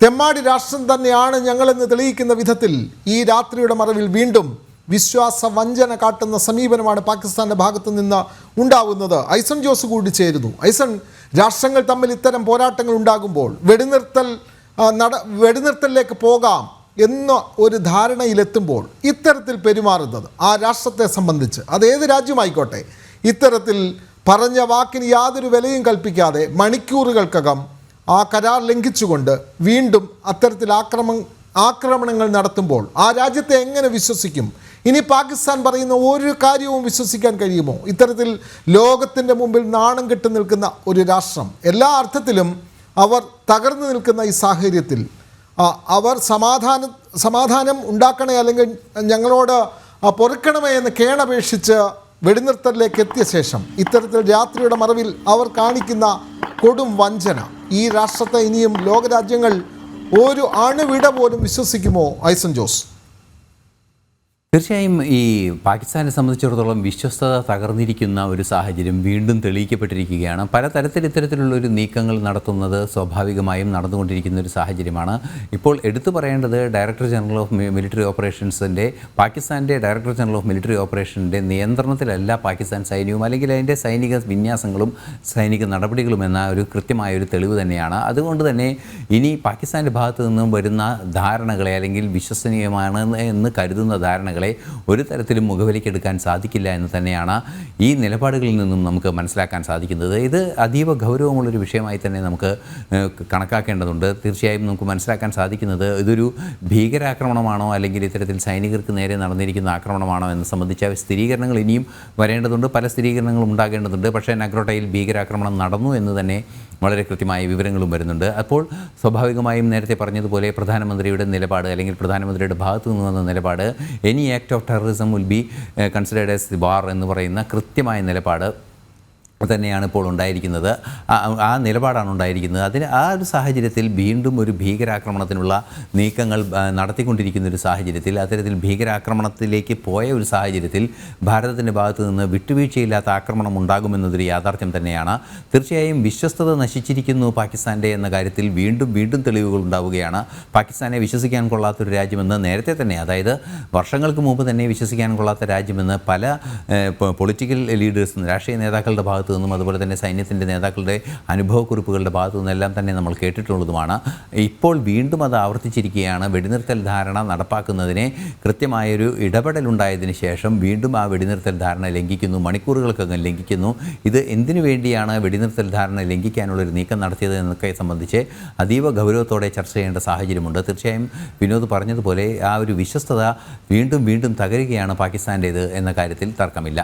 തെമ്മാടി രാഷ്ട്രം തന്നെയാണ് ഞങ്ങളെന്ന് തെളിയിക്കുന്ന വിധത്തിൽ ഈ രാത്രിയുടെ മറവിൽ വീണ്ടും വിശ്വാസ വഞ്ചന കാട്ടുന്ന സമീപനമാണ് പാകിസ്ഥാന്റെ ഭാഗത്തു നിന്ന് ഉണ്ടാകുന്നത് ഐസൺ ജോസ് കൂടി ചേരുന്നു. ഐസൺ രാഷ്ട്രങ്ങൾ തമ്മിൽ ഇത്തരം പോരാട്ടങ്ങൾ ഉണ്ടാകുമ്പോൾ വെടിനിർത്തൽ നട വെടിനിർത്തലിലേക്ക് പോകാം എന്ന ഒരു ധാരണയിലെത്തുമ്പോൾ ഇത്തരത്തിൽ പെരുമാറുന്നത് ആ രാഷ്ട്രത്തെ സംബന്ധിച്ച്. അത് ഏത് രാജ്യമായിക്കോട്ടെ? ഇത്തരത്തിൽ പറഞ്ഞ വാക്കിന് യാതൊരു വിലയും കൽപ്പിക്കാതെ മണിക്കൂറുകൾക്കകം ആ കരാർ ലംഘിച്ചുകൊണ്ട് വീണ്ടും അത്തരത്തിൽ ആക്രമ ആക്രമണങ്ങൾ നടത്തുമ്പോൾ ആ രാജ്യത്തെ എങ്ങനെ വിശ്വസിക്കും? ഇനി പാകിസ്ഥാൻ പറയുന്ന ഒരു കാര്യവും വിശ്വസിക്കാൻ കഴിയുമോ? ഇത്തരത്തിൽ ലോകത്തിന്റെ മുമ്പിൽ നാണം കെട്ട് നിൽക്കുന്ന ഒരു രാഷ്ട്രം. എല്ലാ അർത്ഥത്തിലും അവർ തകർന്നു നിൽക്കുന്ന ഈ സാഹചര്യത്തിൽ അവർ സമാധാന സമാധാനം ഉണ്ടാക്കണേ അല്ലെങ്കിൽ ഞങ്ങളോട് പൊറുക്കണമേ എന്ന് കേണപേക്ഷിച്ച് വെടിനിർത്തലിലേക്ക് എത്തിയ ശേഷം ഇത്തരത്തിൽ രാത്രിയുടെ മറവിൽ അവർ കാണിക്കുന്ന കൊടും വഞ്ചന. ഈ രാഷ്ട്രത്തെ ഇനിയും ലോകരാജ്യങ്ങൾ ഒരു അണുവിട പോലും വിശ്വസിക്കുമോ ഐസൻ ജോസ്? തീർച്ചയായും ഈ പാകിസ്ഥാനെ സംബന്ധിച്ചിടത്തോളം വിശ്വസ്തത തകർന്നിരിക്കുന്ന ഒരു സാഹചര്യം വീണ്ടും തെളിയിക്കപ്പെട്ടിരിക്കുകയാണ്. പലതരത്തിൽ ഇത്തരത്തിലുള്ള ഒരു നീക്കങ്ങൾ നടത്തുന്നത് സ്വാഭാവികമായും നടന്നുകൊണ്ടിരിക്കുന്ന ഒരു സാഹചര്യമാണ്. ഇപ്പോൾ എടുത്തു പറയേണ്ടത് ഡയറക്ടർ ജനറൽ ഓഫ് മിലിറ്ററി ഓപ്പറേഷൻസിന്റെ പാകിസ്ഥാന്റെ ഡയറക്ടർ ജനറൽ ഓഫ് മിലിറ്ററി ഓപ്പറേഷന്റെ നിയന്ത്രണത്തിലല്ല പാകിസ്ഥാൻ സൈന്യവും അല്ലെങ്കിൽ അതിന്റെ സൈനിക വിന്യാസങ്ങളും സൈനിക നടപടികളും എന്ന ഒരു കൃത്യമായ ഒരു തെളിവ് തന്നെയാണ്. അതുകൊണ്ട് തന്നെ ഇനി പാകിസ്ഥാന്റെ ഭാഗത്തു നിന്നും വരുന്ന ധാരണകളെ അല്ലെങ്കിൽ വിശ്വസനീയമാണ് എന്ന് കരുതുന്ന ധാരണകളെ ഒരു തരത്തിലും മുഖവിലേക്കെടുക്കാൻ സാധിക്കില്ല എന്ന് തന്നെയാണ് ഈ നിലപാടുകളിൽ നിന്നും നമുക്ക് മനസ്സിലാക്കാൻ സാധിക്കുന്നത്. ഇത് അതീവ ഗൗരവമുള്ളൊരു വിഷയമായി തന്നെ നമുക്ക് കണക്കാക്കേണ്ടതുണ്ട്. തീർച്ചയായും നമുക്ക് മനസ്സിലാക്കാൻ സാധിക്കുന്നത് ഇതൊരു ഭീകരാക്രമണമാണോ അല്ലെങ്കിൽ ഇത്തരത്തിൽ സൈനികർക്ക് നേരെ നടന്നിരിക്കുന്ന ആക്രമണമാണോ എന്ന് സംബന്ധിച്ച സ്ഥിരീകരണങ്ങൾ ഇനിയും വരേണ്ടതുണ്ട്. പല സ്ഥിരീകരണങ്ങളും ഉണ്ടാകേണ്ടതുണ്ട്. പക്ഷേ നഗ്രോട്ടയിൽ ഭീകരാക്രമണം നടന്നു എന്ന് തന്നെ വളരെ കൃത്യമായ വിവരങ്ങളും വരുന്നുണ്ട്. അപ്പോൾ സ്വാഭാവികമായും നേരത്തെ പറഞ്ഞതുപോലെ പ്രധാനമന്ത്രിയുടെ നിലപാട് അല്ലെങ്കിൽ പ്രധാനമന്ത്രിയുടെ ഭാഗത്തു നിന്ന് വന്ന നിലപാട് any act of terrorism will be considered as the war എന്ന് പറയുന്ന കൃത്യമായ നിലപാട് തന്നെയാണ് ഇപ്പോൾ ഉണ്ടായിരിക്കുന്നത്. ആ- നിലപാടാണ് ഉണ്ടായിരിക്കുന്നത്. അതിന് ആ ഒരു സാഹചര്യത്തിൽ വീണ്ടും ഒരു ഭീകരാക്രമണത്തിനുള്ള നീക്കങ്ങൾ നടത്തിക്കൊണ്ടിരിക്കുന്ന ഒരു സാഹചര്യത്തിൽ അത്തരത്തിൽ ഭീകരാക്രമണത്തിലേക്ക് പോയ ഒരു സാഹചര്യത്തിൽ ഭാരതത്തിന്റെ ഭാഗത്തു നിന്ന് വിട്ടുവീഴ്ചയില്ലാത്ത ആക്രമണം ഉണ്ടാകുമെന്നതൊരു യാഥാർത്ഥ്യം തന്നെയാണ്. തീർച്ചയായും വിശ്വസ്തത നശിച്ചിരിക്കുന്നു പാകിസ്ഥാന്റെ എന്ന കാര്യത്തിൽ വീണ്ടും വീണ്ടും തെളിവുകൾ ഉണ്ടാവുകയാണ്. പാകിസ്ഥാനെ വിശ്വസിക്കാൻ കൊള്ളാത്തൊരു രാജ്യമെന്ന് നേരത്തെ തന്നെ അതായത് വർഷങ്ങൾക്ക് മുമ്പ് തന്നെ വിശ്വസിക്കാൻ കൊള്ളാത്ത രാജ്യമെന്ന് പല പൊളിറ്റിക്കൽ ലീഡേഴ്സും രാഷ്ട്രീയ നേതാക്കളുടെ ഭാഗത്തു നിന്നും അതുപോലെ തന്നെ സൈന്യത്തിന്റെ നേതാക്കളുടെ അനുഭവക്കുറിപ്പുകളുടെ ഭാഗത്തു നിന്നെല്ലാം തന്നെ നമ്മൾ കേട്ടിട്ടുള്ളതുമാണ്. ഇപ്പോൾ വീണ്ടും അത് ആവർത്തിച്ചിരിക്കുകയാണ്. വെടിനിർത്തൽ ധാരണ നടപ്പാക്കുന്നതിനെ കൃത്യമായൊരു ഇടപെടലുണ്ടായതിനു ശേഷം വീണ്ടും ആ വെടിനിർത്തൽ ധാരണ ലംഘിക്കുന്നു. മണിക്കൂറുകൾക്കകം ലംഘിക്കുന്നു. ഇത് എന്തിനു വേണ്ടിയാണ് വെടിനിർത്തൽ ധാരണ ലംഘിക്കാനുള്ളൊരു നീക്കം നടത്തിയത് എന്നൊക്കെ സംബന്ധിച്ച് അതീവ ഗൗരവത്തോടെ ചർച്ച ചെയ്യേണ്ട സാഹചര്യമുണ്ട്. തീർച്ചയായും വിനോദ് പറഞ്ഞതുപോലെ ആ ഒരു വിശ്വസ്തത വീണ്ടും വീണ്ടും തകരുകയാണ് പാകിസ്ഥാന്റേത് എന്ന കാര്യത്തിൽ തർക്കമില്ല.